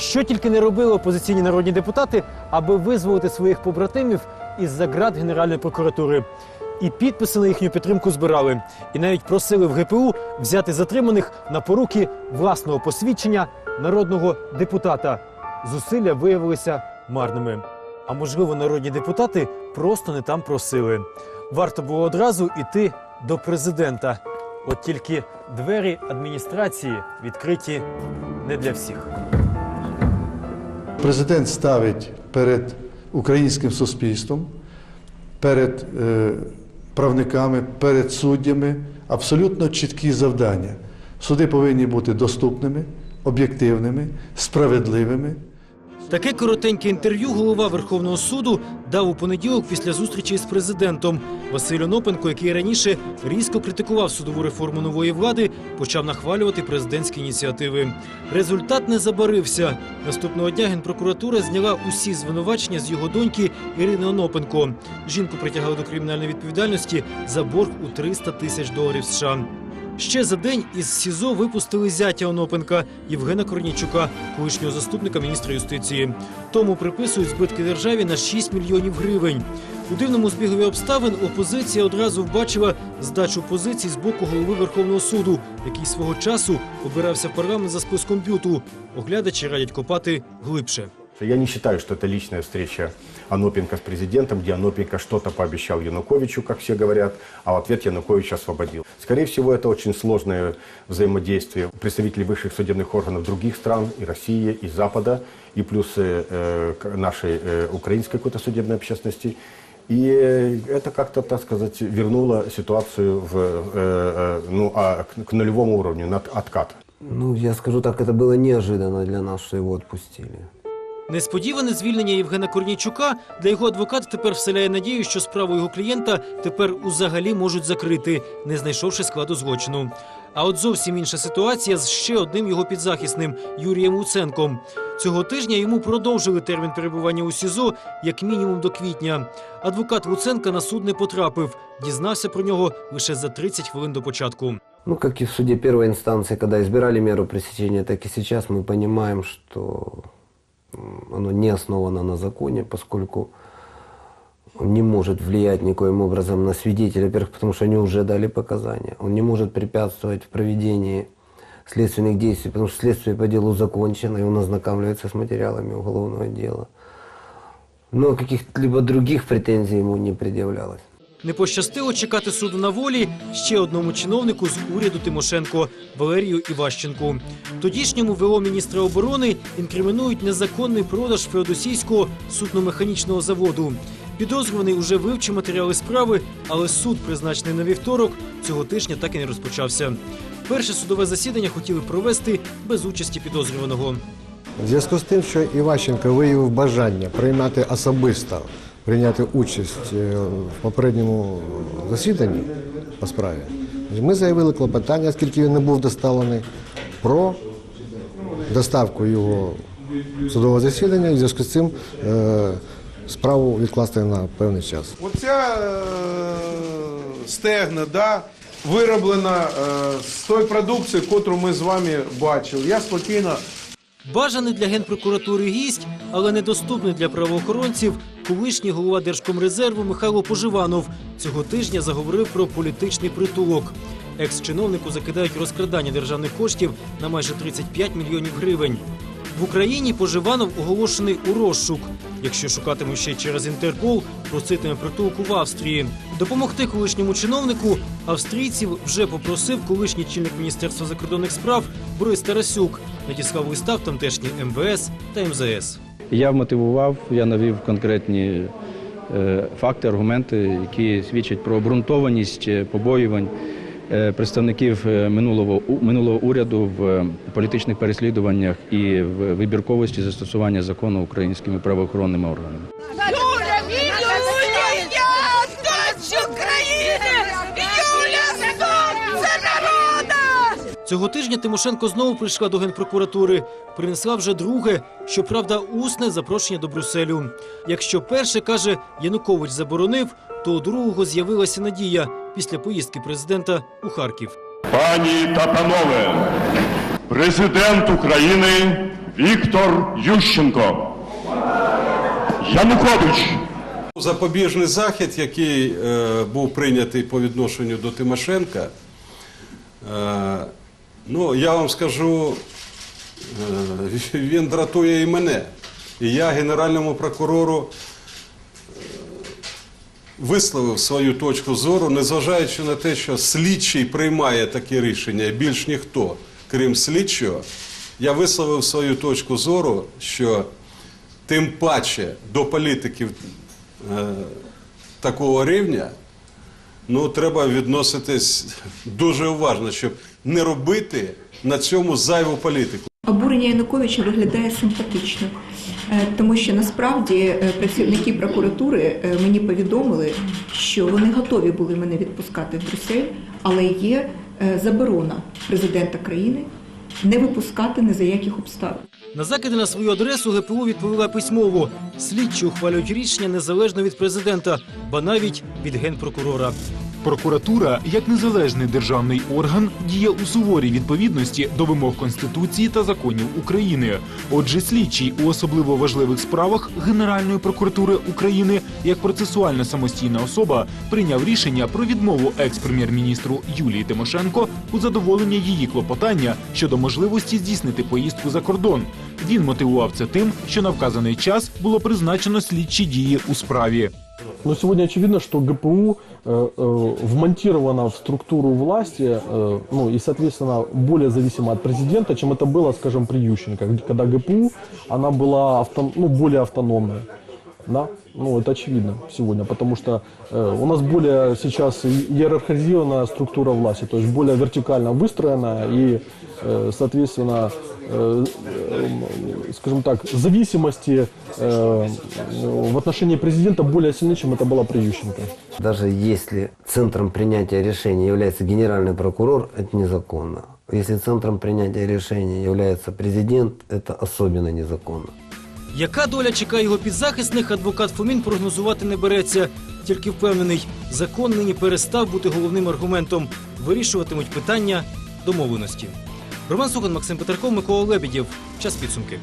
Що тільки не робили опозиційні народні депутати, аби визволити своїх побратимів із за ґрат Генеральної прокуратури. І підписи на їхню підтримку збирали, і навіть просили в ГПУ взяти затриманих на поруки власного посвідчення народного депутата. Зусилля виявилися марними. А можливо, народні депутати просто не там просили. Варто було одразу йти до президента. От тільки двері адміністрації відкриті не для всіх. Президент ставить перед українським суспільством, перед е, правниками, перед суддями абсолютно чіткі завдання. Суди повинні бути доступними, об'єктивними, справедливими. Таке коротеньке інтерв'ю голова Верховного суду дав у понеділок після зустрічі з президентом. Василь Онопенко, який раніше різко критикував судову реформу нової влади, почав нахвалювати президентські ініціативи. Результат не забарився. Наступного дня генпрокуратура зняла усі звинувачення з його доньки Ірини Онопенко. Жінку притягали до кримінальної відповідальності за борг у 300 тисяч доларів США. Ще за день із СІЗО випустили зятя Онопенка Євгена Корнійчука, колишнього заступника міністра юстиції. Тому приписують збитки державі на 6 мільйонів гривень. У дивному збігові обставин опозиція одразу вбачила здачу позицій з боку голови Верховного суду, який свого часу обирався в парламент за списком бюту. Оглядачі радять копати глибше. Я не считаю, что это личная встреча Анопенко с президентом, где Анопенко что-то пообещал Януковичу, как все говорят, а в ответ Янукович освободил. Скорее всего, это очень сложное взаимодействие представителей высших судебных органов других стран, и России, и Запада, и плюс э, э, нашей э, украинской какой-то судебной общественности. И это как-то, так сказать, вернуло ситуацию в, э, э, ну, а, к нулевому уровню, на откат. Ну, я скажу так, это было неожиданно для нас, что его отпустили. Несподіване звільнення Євгена Корнійчука для його адвоката тепер вселяє надію, що справу його клієнта тепер узагалі можуть закрити, не знайшовши складу злочину. А от зовсім інша ситуація з ще одним його підзахисним Юрієм Луценком. Цього тижня йому продовжили термін перебування у СІЗО як мінімум до квітня. Адвокат Луценка на суд не потрапив. Дізнався про нього лише за 30 хвилин до початку. Ну, как и в суде первой инстанции, когда избирали меру пресечения, так и сейчас мы понимаем, м, оно не основано на законе, поскольку он не может влиять никоим образом на свидетелей, во-первых, потому что они уже дали показания. Он не может препятствовать в проведении следственных действий, потому что следствие по делу закончено, и он ознакомливается с материалами уголовного дела. Но каких-либо других претензий ему не предъявлялось. Не пощастило чекати суду на волі ще одному чиновнику з уряду Тимошенко Валерію Іващенку. Тодішньому ВО міністра оборони інкримінують незаконний продаж феодосійського судно-механічного заводу. Підозрюваний уже вивчив матеріали справи, але суд, призначений на вівторок, цього тижня так і не розпочався. Перше судове засідання хотіли провести без участі підозрюваного. В зв'язку з тим, що Іващенко виявив бажання приймати особисто, прийняти участь е, в попередньому засіданні по справі, ми заявили клопотання, оскільки він не був доставлений, про доставку його судового засідання і в зв'язку з цим е, справу відкласти на певний час. Оця е, стегна да, вироблена з тої продукції, яку ми з вами бачили. Я спокійно Бажаний для генпрокуратури гість, але недоступний для правоохоронців. Колишній голова Держкомрезерву Михайло Поживанов цього тижня заговорив про політичний притулок. Екс-чиновнику закидають розкрадання державних коштів на майже 35 мільйонів гривень. В Україні Поживанов оголошений у розшук. Якщо шукатимуть ще через Інтерпол, проситиме притулку в Австрії. Допомогти колишньому чиновнику австрійців вже попросив колишній чільник міністерства закордонних справ Борис Тарасюк. Надіслав листа в тамтешні МВС та МЗС. Я мотивував, я навів конкретні е, факти, аргументи, які свідчать про обґрунтованість побоювань е, представників е, минулого, минулого уряду в політичних переслідуваннях і в вибірковості застосування закону українськими правоохоронними органами. Цього тижня Тимошенко знову прийшла до генпрокуратури. Принесла вже друге, щоправда, усне запрошення до Брюсселю. Якщо перше каже Янукович заборонив, то у другого з'явилася надія після поїздки президента у Харків. Пані та панове, президент України Віктор Ющенко. Янукович. Запобіжний захід, який е, був прийнятий по відношенню до Тимошенка, е, ну, я вам скажу, е, він дратує і мене. І я Генеральному прокурору е, висловив свою точку зору, незважаючи на те, що слідчий приймає такі рішення, більш ніхто, крім слідчого, я висловив свою точку зору, що тим паче до політиків е, такого рівня, ну, треба відноситись дуже уважно, щоб не робити на цьому зайву політику. Обурення Януковича виглядає симпатично, е, тому що насправді е, працівники прокуратури е, мені повідомили, що вони готові були мене відпускати в Брюссель, але є заборона президента країни не випускати ні за яких обставин. На закиди на свою адресу ГПУ відповіла письмово. Слідчі ухвалюють рішення незалежно від президента, ба навіть від генпрокурора. Прокуратура, як незалежний державний орган, діє у суворій відповідності до вимог Конституції та законів України. Отже, слідчий у особливо важливих справах Генеральної прокуратури України як процесуальна самостійна особа прийняв рішення про відмову екс-прем'єр-міністру Юлії Тимошенко у задоволення її клопотання щодо можливості здійснити поїздку за кордон. Він мотивував це тим, що на вказаний час було призначено слідчі дії у справі. Но сегодня очевидно, что ГПУ э, э, вмонтировано в структуру власти, э, ну и, соответственно, более зависимо от президента, чем это было, скажем, при Ющенко, где- когда ГПУ, она была авто, ну, более автономной. Да? Ну, это очевидно сегодня, потому что э, у нас более сейчас иерархизированная структура власти, то есть более вертикально выстроена и, э, соответственно, э, э, скажем так, зависимости э, в отношении президента более сильны, чем это было при Ющенко. Даже если центром принятия решения является генеральный прокурор, это незаконно. Если центром принятия решения является президент, это особенно незаконно. Яка доля чекає його підзахисних, адвокат Фомін прогнозувати не береться. Тільки впевнений, закон нині перестав бути головним аргументом. Вирішуватимуть питання домовленості. Роман Сухан, Максим Петерков, Микола Лебідів, Час підсумки.